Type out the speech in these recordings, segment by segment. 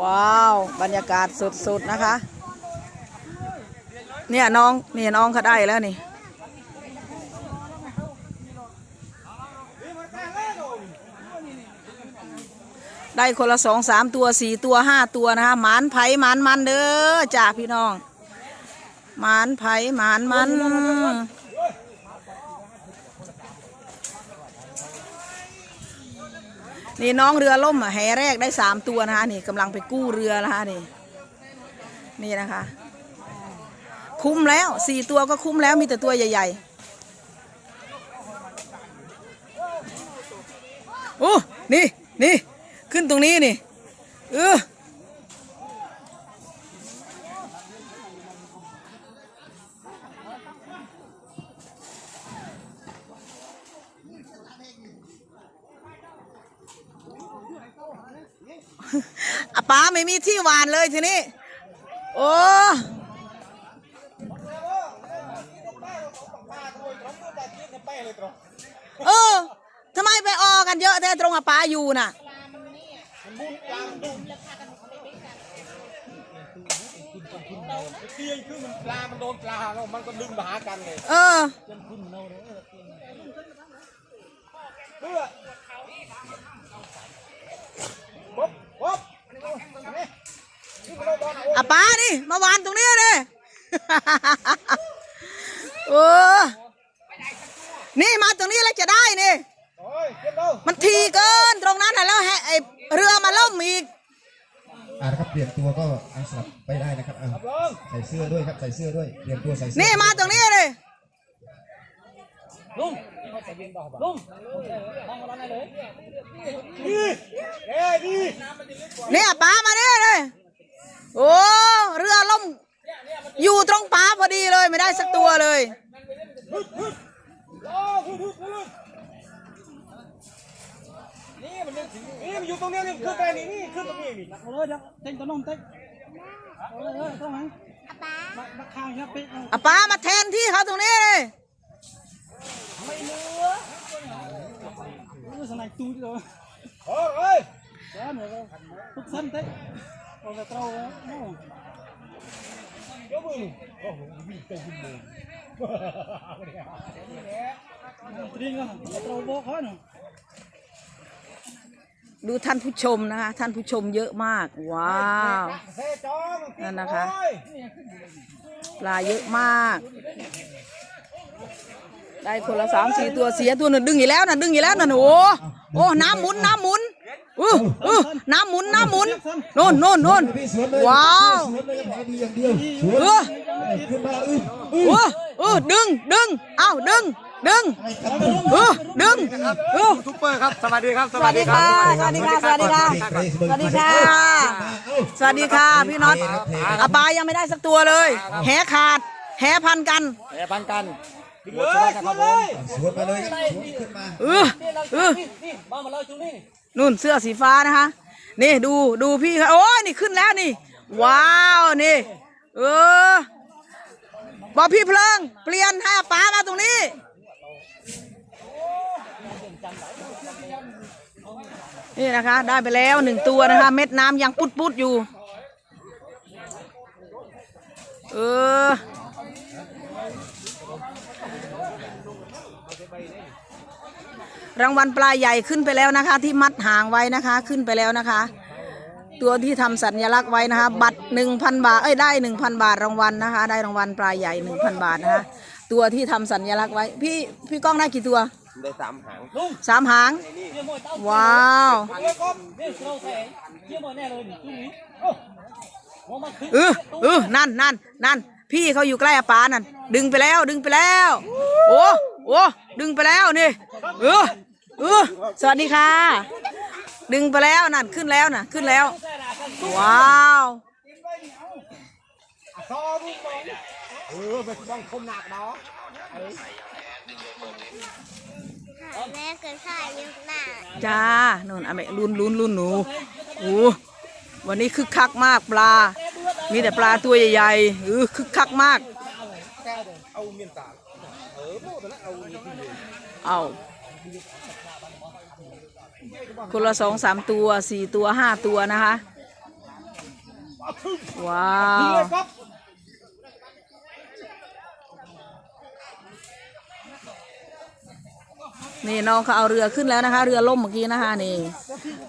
ว้าว บรรยากาศสุดๆนะคะ เนี่ยน้องนี่น้องเขาได้แล้วนี่ได้คนละสองสามตัวสี่ตัวห้าตัวนะคะหมานไผ่หมานมันเด้อจ้าพี่น้องหมานไผ่หมานมัน นี่น้องเรือล่มอะแหแรกได้สามตัวนะคะนี่กำลังไปกู้เรือนะคะนี่นี่นะคะ คุ้มแล้วสี่ตัวก็คุ้มแล้วมีแต่ตัวใหญ่ๆโอ้นี่นี่ขึ้นตรงนี้นี่เออ อะป้าไม่มีที่หวานเลยทีนี้ โอ้เออทำไมไปออกันเยอะแท้ตรงอาป้าอยู่น่ะเที่ยงคือมันปลา มันโดนปลาเนาะมันก็ดึงมาหากันเลย เออ อลเอาอาป้านี่มาวานตรงนี้เลยเออนี่มาตรงนี้แล้วจะได้นี่โอ้ยเก็บเร็วมันทีเกินตรงนั้นน่ะแล้วแฮะไอเรือมาล่มอีกอ่านะครับเปลี่ยนตัวก็เอาสลับไปได้นะครับเอาครับลงใส่เสื้อด้วยครับใส่เสื้อด้วยเปลี่ยนตัวใส่เสื้อนี่มาตรงนี้เลยลุงลุงนี่เอ้ยนี่เนี่ยป้ามาเนี่ยเลย โอ้เรือล่ม อยู่ตรงป้าพอดีเลยไม่ได้สักตัวเลยนี่มันนึกถึงนี่มันอยู่ตรงนี้นี่ขึ้นไปนี่นี่ขึ้นตรงนี้นี่เอาเลยเดี๋ยวเต็งตัวน้องเต็งเอาเลยต้องไหมามาข้างครับอาป้ามาแทนที่เขาตรงนี้เลยไม่เออสนายตูดเลยโอ้ยเอ้ยเดี๋ยทุกสั้นเต็ งเอาไปเต้าโน่ยกมือโอ้โหวิ่งไปวิ่งเลยตรีก็เอาเต้าโบกเขาหน่อยดูท่านผู้ชมนะคะ ท่านผู้ชมเยอะมาก ว้าว นั่นนะคะ ปลาเยอะมาก ได้คนละสามสี่ตัวเสียตัวหนึ่งดึงอีกแล้วนะดึงอีกแล้วนะโอ้โอ้ น้ำหมุนน้ำหมุน อู้อู้น้ำหมุนน้ำหมุนโน่นโน่นโน่นพี่สวนเลยว้าวสวนเลยครับดีอย่างเดียวสวนเออขึ้นมาอึ้งอึ้งโอ้เออดึงดึงเอ้าดึงดึงเออดึงเออทุกเปอร์ครับสวัสดีครับสวัสดีค่ะสวัสดีค่ะสวัสดีค่ะสวัสดีค่ะสวัสดีค่ะพี่น็อตอาปายังไม่ได้สักตัวเลย แหขาดแหพันกันแหพันกันเลยขึ้นเลยสวนมาเลยครับสวนขึ้นมาเออเออนู่ นุ่นเสื้อสีฟ้านะคะ นี่ดูดูพี่เขาโอ้ยนี่ขึ้นแล้วนี่ ว้าวนี่ เออบอกพี่เพลิง เปลี่ยนให้อาป้ามาตรงนี้ นี่นะคะ ได้ไปแล้วหนึ่งตัวนะคะ เม็ดน้ำยังปุดปุดอยู่ เออ รางวัลปลาใหญ่ขึ้นไปแล้วนะคะ ที่มัดหางไว้นะคะขึ้นไปแล้วนะคะ ตัวที่ทำสัญลักษณ์ไว้นะคะ บัตรหนึ่งพันบาทเอ้ยได้หนึ่งพันบาทรางวัลนะคะ ได้รางวัลปลาใหญ่หนึ่งพันบาทนะคะ ตัวที่ทำสัญลักษณ์ไว้ พี่พี่ก้องได้กี่ตัวได้สามหางสามหาง ว้าวเลยกบนี่เราแข่งเยี่ยมแน่เลยนี่ตรงนี้มองมาขึ้นเออเออนั่นนั่นนั่นพี่เขาอยู่ใกล้อาปานั่นดึงไปแล้วดึงไปแล้ว โอ้โอ้ดึงไปแล้วนี่เออเออสวัสดีค่ะ ดึงไปแล้วนั่นขึ้นแล้วน่ะ ขึ้นแล้ว ว้าวซอบุ้งบองเออไปบ้องคมหนักเนาะแม่ก็ถ่ายยุคหน้าจ้าโน่นอะแม่ลุ้นลุ้นลุ้นหนูโอ้วันนี้คึกคักมากปลา มีแต่ปลาตัวใหญ่ๆเออคึกคักมาก เอา คนละสองสามตัวสี่ตัวห้าตัวนะคะ ว้าวนี่น้องเขาเอาเรือขึ้นแล้วนะคะ เรือล่มเมื่อกี้นะคะนี่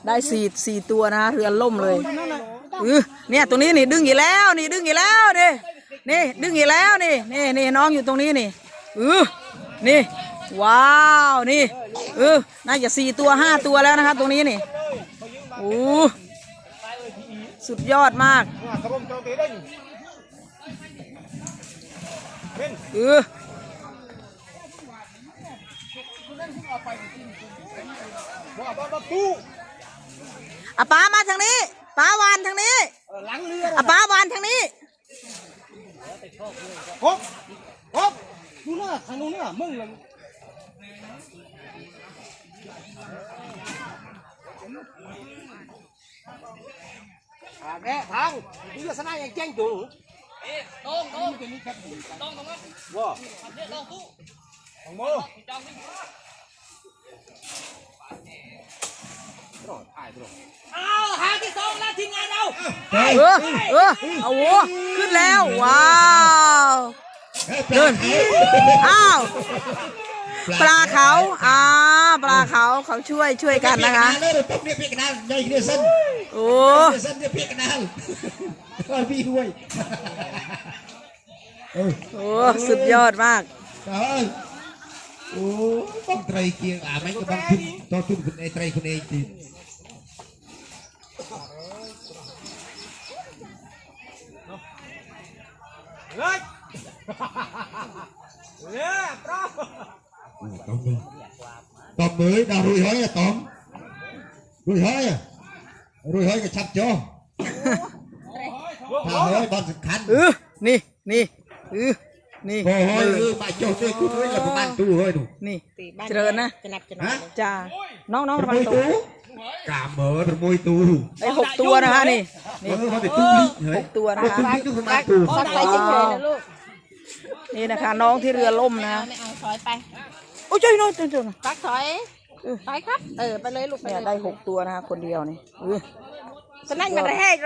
ได้สี่สี่ตัวนะคะเรือล่มเลยเออเนี่ยตรงนี้นี่ดึงอีกแล้ว นี่ดึงอีกแล้วนี่นี่ดึงอีกแล้วนี่นี่นี่น้องอยู่ตรงนี้นี่เออนี่ ว้าวนี่เออน่าจะสี่ตัวห้าตัวแล้วนะคะตรงนี้นี่โอ้สุดยอดมากเออว่าบ้าป้ามาทางนี้ป้าวานทางนี้ออหลังเรืออป้าวานทางนี้ครบครบดูหน้าทางนู้นน่ะมึงเลย อ่าแกทางนี่ลักษณะยังแจ้งอยู่ตรงตรงตรงตรงว่าตรงมือตรงถ่ายตรงเออเออเอาโหขึ้นแล้ว ว้าวเดินอ้าว ปลาเขาอ่าปลาเขาเขาช่วยช่วยกันนะคะเลยต้องเรียกเพียกนาใหญ่เรียกเส้นโอ้เรียกเส้นเรียกเพียกนาก็พี่ด้วยเออโหสุดยอดมากเออโอ้ต้องไตรเกียงอะไม่ก็ต้องทุนต้องทุนคุณไอ้ไตรคุณเองทีเลยเนี่ยปรา ตอมมือตอมมือดาวรุ่ยห้อยอะตอมรุ่ยห้อยอะรุ่ยห้อยก็ชับจอถ้าห้อยตอนสำคัญเออนี่นี่เออนี่โอ้โหเออมาโจ้ด้วยกูด้วยแล้วประมาณตู้เฮ้ยดูนี่เจริญนะฮะจ้าน้องน้องตระวังมวยตัวตู้กามเหมอตมวยตู้ได้หกตัวนะคะนี่เออเขาไปตู้ลิเฮ้หยกตัวนะคะตู้ลิตู้ประมาณตู้สักไปเฉยๆนะลูกนี่นะคะน้องที่เรือล่มนะไม่เอาถอยไป โอ้ยช่วยน้องช่วยช่วยปักถอยถอยครับ เออ ไปเลยลูกไปเนี่ยเลยได้หกตัวนะคะคนเดียวนี่เออจะนั่งกันแรก